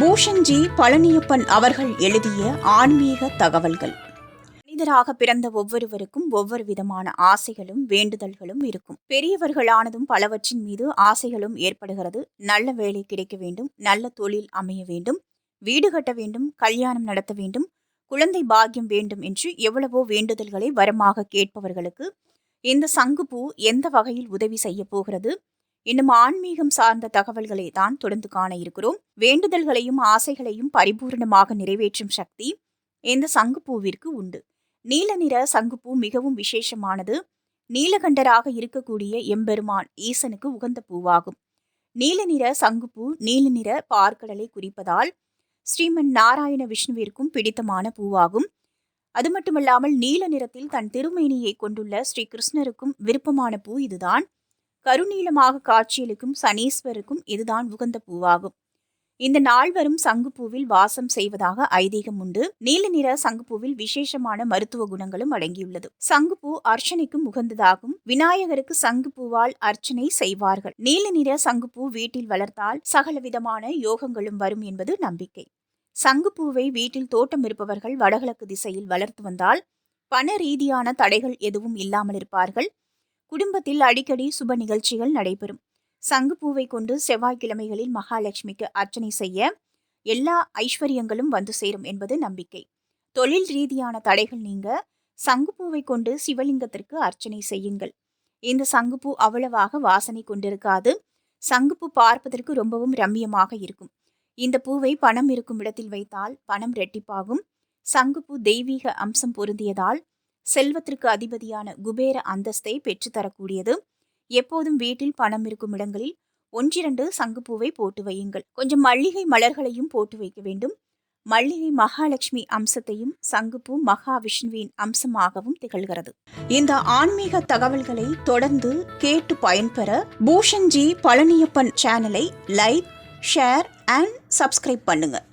பூஷன்ஜி பழனியப்பன் அவர்கள் எழுதிய ஆன்மீக தகவல்கள். மனிதராக பிறந்த ஒவ்வொருவருக்கும் ஒவ்வொரு விதமான ஆசைகளும் வேண்டுதல்களும் இருக்கும். பெரியவர்களானதும் பலவற்றின் மீது ஆசைகளும் ஏற்படுகிறது. நல்ல வேலை கிடைக்க வேண்டும் நல்ல தொழில் அமைய வேண்டும் வீடு கட்ட வேண்டும் கல்யாணம் நடத்த வேண்டும் குழந்தை பாக்கியம் வேண்டும் என்று எவ்வளவோ வேண்டுதல்களை வரமாக கேட்பவர்களுக்கு இந்த சங்குப்பூ எந்த வகையில் உதவி செய்ய போகிறது? இன்னும் ஆன்மீகம் சார்ந்த தகவல்களை தான் தொடர்ந்து காண இருக்கிறோம். வேண்டுதல்களையும் ஆசைகளையும் பரிபூர்ணமாக நிறைவேற்றும் சக்தி இந்த சங்குப்பூவிற்கு உண்டு. நீல நிற சங்குப்பூ மிகவும் விசேஷமானது. நீலகண்டராக இருக்கக்கூடிய எம்பெருமான் ஈசனுக்கு உகந்த பூவாகும். நீல நிற சங்குப்பூ நீல நிற பார்க்கடலை குறிப்பதால் ஸ்ரீமன் நாராயண விஷ்ணுவிற்கும் பிடித்தமான பூவாகும். அது மட்டுமல்லாமல் நீல நிறத்தில் தன் திருமேனியை கொண்டுள்ள ஸ்ரீ கிருஷ்ணருக்கும் விருப்பமான பூ இதுதான். கருநீளமாக காட்சியளிக்கும் சனீஸ்வருக்கும் இதுதான் உகந்த பூவாகும். இந்த நால்வரும் சங்குப்பூவில் வாசம் செய்வதாக ஐதீகம் உண்டு. நீல நிற சங்குப்பூவில் விசேஷமான மருத்துவ குணங்களும் அடங்கியுள்ளது. சங்குப்பூ அர்ச்சனைக்கும் உகந்ததாகும். விநாயகருக்கு சங்குப்பூவால் அர்ச்சனை செய்வார்கள். நீல நிற சங்குப்பூ வீட்டில் வளர்த்தால் சகலவிதமான யோகங்களும் வரும் என்பது நம்பிக்கை. சங்குப்பூவை வீட்டில் தோட்டம் இருப்பவர்கள் வடகிழக்கு திசையில் வளர்த்து வந்தால் பண ரீதியான தடைகள் எதுவும் இல்லாமல் இருப்பார்கள். குடும்பத்தில் அடிக்கடி சுப நிகழ்ச்சிகள் நடைபெறும். சங்குப்பூவை கொண்டு செவ்வாய்க்கிழமைகளில் மகாலட்சுமிக்கு அர்ச்சனை செய்ய எல்லா ஐஸ்வர்யங்களும் வந்து சேரும் என்பது நம்பிக்கை. தொழில் ரீதியான தடைகள் நீங்க சங்குப்பூவை கொண்டு சிவலிங்கத்திற்கு அர்ச்சனை செய்யுங்கள். இந்த சங்குப்பூ அவ்வளவாக வாசனை கொண்டிருக்காது. சங்குப்பூ பார்ப்பதற்கு ரொம்பவும் ரம்மியமாக இருக்கும். இந்த பூவை பணம் இருக்கும் இடத்தில் வைத்தால் பணம் ரெட்டிப்பாகும். சங்குப்பூ தெய்வீக அம்சம் பொருந்தியதால் செல்வத்திற்கு அதிபதியான குபேர அந்தஸ்தை பெற்றுத்தரக்கூடியது எப்போதும் வீட்டில் பணம் இருக்கும் இடங்களில் ஒன்றிரண்டு சங்குப்பூவை போட்டு வையுங்கள். கொஞ்சம் மல்லிகை மலர்களையும் போட்டு வைக்க வேண்டும். மல்லிகை மகாலட்சுமி அம்சத்தையும் சங்குப்பூ மகாவிஷ்ணுவின் அம்சமாகவும் திகழ்கிறது. இந்த ஆன்மீக தகவல்களை தொடர்ந்து கேட்டு பயன்பெற பூஷன்ஜி பழனியப்பன் சேனலை லைக் ஷேர் அண்ட் சப்ஸ்கிரைப் பண்ணுங்கள்